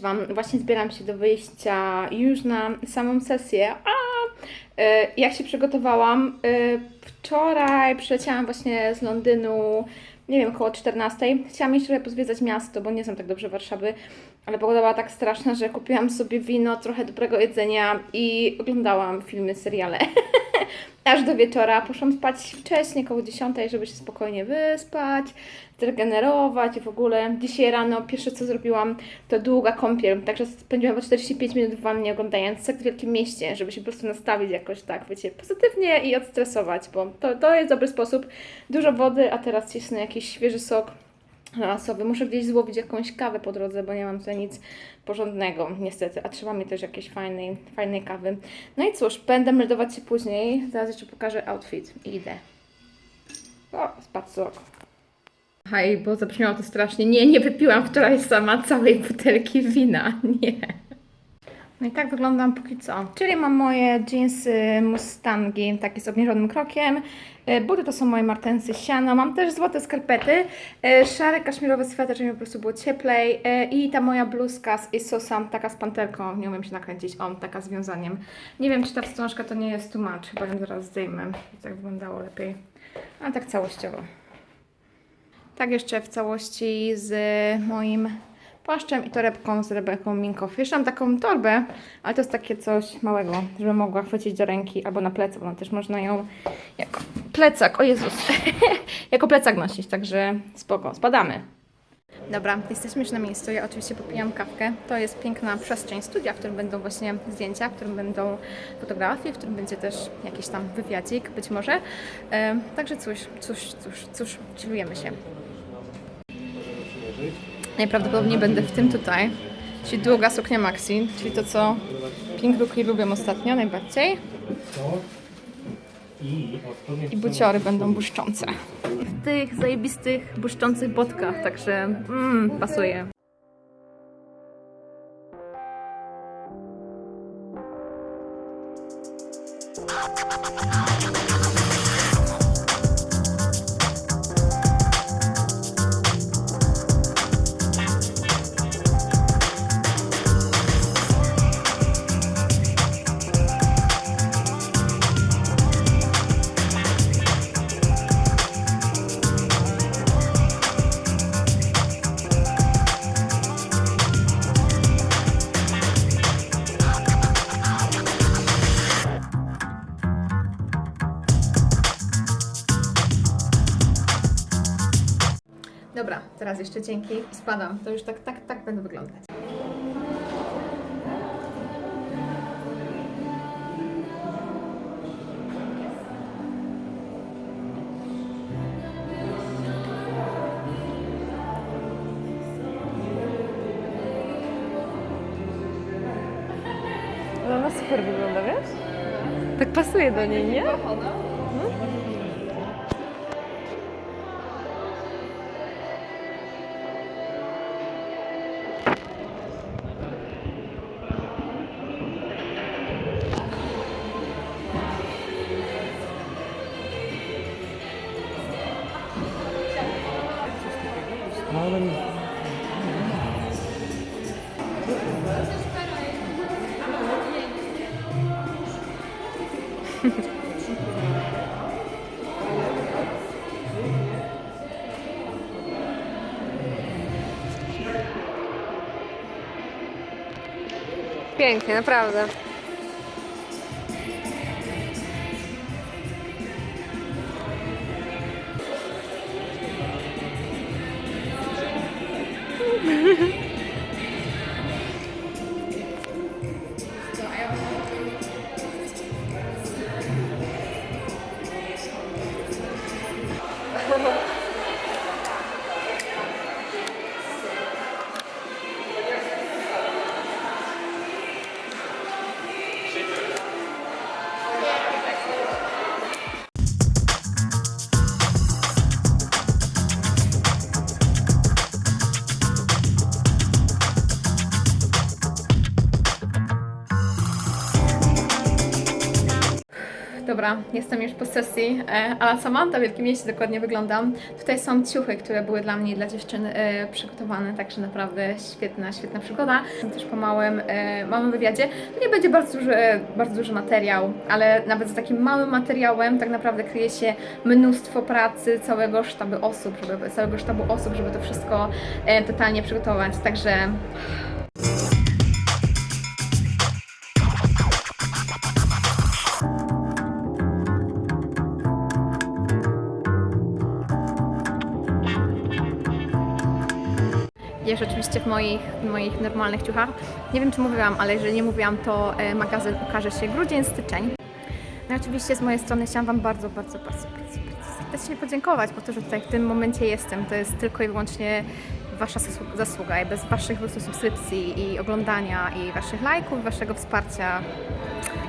Wam, właśnie zbieram się do wyjścia już na samą sesję. A, e, jak się przygotowałam? E, Wczoraj przyleciałam właśnie z Londynu, nie wiem, około 14. Chciałam iść trochę pozwiedzać miasto, bo nie znam tak dobrze Warszawy, ale pogoda była tak straszna, że kupiłam sobie wino, trochę dobrego jedzenia i oglądałam filmy, seriale. Aż do wieczora. Poszłam spać wcześniej, około 10, żeby się spokojnie wyspać, zregenerować i w ogóle. Dzisiaj rano pierwsze co zrobiłam to długa kąpiel, także spędziłam po 45 minut w wannie oglądając Sekt w Wielkim Mieście, żeby się po prostu nastawić jakoś tak, wiecie, pozytywnie i odstresować, bo to, to jest dobry sposób. Dużo wody, a teraz cisnę jakiś świeży sok lasowy. Muszę gdzieś złowić jakąś kawę po drodze, bo nie mam tutaj nic porządnego, niestety, a trzeba mi też jakiejś fajnej, fajnej kawy. No i cóż, będę meldować się później. Zaraz jeszcze pokażę outfit idę. O, spadł sok. Hej, bo zabrzmiało to strasznie. Nie, nie wypiłam wczoraj sama całej butelki wina. Nie. No i tak wyglądam póki co. Czyli mam moje jeansy Mustangi, takie z obniżonym krokiem. E, Buty to są moje martensy siano. Mam też złote skarpety, e, szary kaszmirowy sweter, żeby mi po prostu było cieplej. E, I ta moja bluzka z Isusa, taka z panterką, nie umiem się nakręcić, on, taka z wiązaniem. Nie wiem, czy ta wstążka to nie jest much, chyba ją zaraz zdejmę, tak wyglądało lepiej. Ale tak całościowo. Tak jeszcze w całości z moim płaszczem i torebką z Rebeką Minkow. Jeszcze mam taką torbę, ale to jest takie coś małego, żeby mogła chwycić do ręki albo na plecy, bo też można ją jako plecak, o Jezus, jako plecak nosić, także spoko, spadamy. Dobra, jesteśmy już na miejscu. Ja oczywiście popijam kawkę. To jest piękna przestrzeń studia, w którym będą właśnie zdjęcia, w którym będą fotografie, w którym będzie też jakiś tam wywiadzik, być może. Także cóż, cóż, cóż, cóż, chillujemy się. Najprawdopodobniej będę w tym tutaj, czyli długa suknia maxi, czyli to, co Pink Rookie lubią ostatnio najbardziej. I buciory będą błyszczące. W tych zajebistych, błyszczących botkach, także mm, pasuje. Dobra, teraz jeszcze dzięki i spadam. To już tak, tak, tak będę wyglądać. Ale ona super wygląda, wiesz? Tak pasuje do niej, nie? Pięknie, naprawdę. Dobra, jestem już po sesji, e, a Samanta w Wielkim Mieście dokładnie wyglądam. Tutaj są ciuchy, które były dla mnie i dla dziewczyn e, przygotowane, także naprawdę świetna, świetna przygoda. Też po małym, e, małym wywiadzie. To nie będzie bardzo duży, bardzo duży materiał, ale nawet z takim małym materiałem tak naprawdę kryje się mnóstwo pracy całego sztabu osób, żeby, całego sztabu osób, żeby to wszystko totalnie przygotować. Także Jest oczywiście w moich, moich normalnych ciuchach. Nie wiem, czy mówiłam, ale jeżeli nie mówiłam, to e, magazyn ukaże się grudzień, styczeń. No oczywiście z mojej strony chciałam Wam bardzo, bardzo, bardzo, bardzo, bardzo serdecznie podziękować, bo to, że tutaj w tym momencie jestem, to jest tylko i wyłącznie Wasza zasłu- zasługa i bez Waszych subskrypcji i oglądania i Waszych lajków, Waszego wsparcia,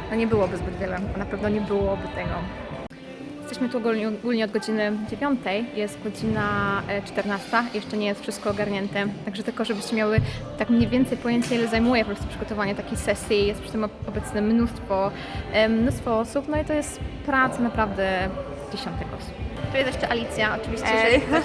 no nie byłoby zbyt wiele, na pewno nie byłoby tego. Jesteśmy tu ogólnie, od godziny 9, jest godzina e, 14, jeszcze nie jest wszystko ogarnięte, także tylko żebyście miały tak mniej więcej pojęcie ile zajmuje po prostu przygotowanie takiej sesji, jest przy tym ob- obecne mnóstwo, e, mnóstwo osób, no i to jest praca naprawdę dziesiątek osób. Tu jest jeszcze Alicja, oczywiście, jeżeli ktoś,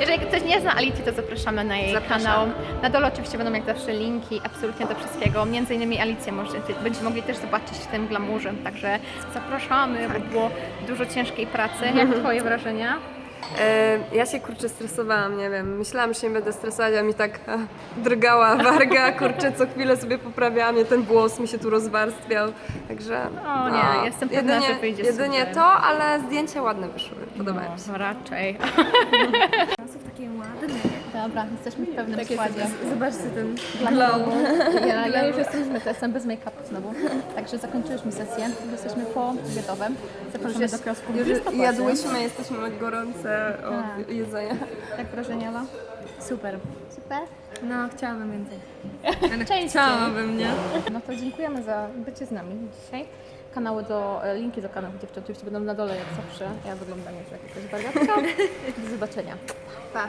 jeżeli ktoś nie zna Alicji, to zapraszamy na jej Zapraszamy. kanał. Na dole oczywiście będą jak zawsze linki absolutnie do wszystkiego, między innymi Alicję możecie, będziecie mogli też zobaczyć w tym glamurze, także zapraszamy, bo było dużo ciężkiej pracy. Jak Twoje wrażenia? E, ja się kurczę stresowałam, nie wiem. Myślałam, że się nie będę stresować, a mi tak e, drgała warga, kurczę, co chwilę sobie poprawiałam, mnie ten włos mi się tu rozwarstwiał. Także. O nie, jestem pewna, jedynie, że wyjdzie Jedynie super. to, ale zdjęcia ładne wyszły. Podobają mi się. No, raczej. Są takie ładne. Dobra, jesteśmy w pewnym składzie. Zobaczcie ten Glow. Ja, ja już jestem zmyta, jestem bez make-upu znowu. Także zakończyliśmy sesję. Jesteśmy po obiadowym. Zapraszamy do kiosku. Już jadłyśmy, jesteśmy gorące od jedzenia. Jak wrażenia, Ala? Super. Super. No, chciałabym więcej. Częściej. Chciałabym, nie? No to dziękujemy za bycie z nami dzisiaj. Kanały do, e, linki do kanałów dziewczyn oczywiście będą na dole jak zawsze. Ja wyglądam już jak jakaś wariatka. Do zobaczenia. Pa.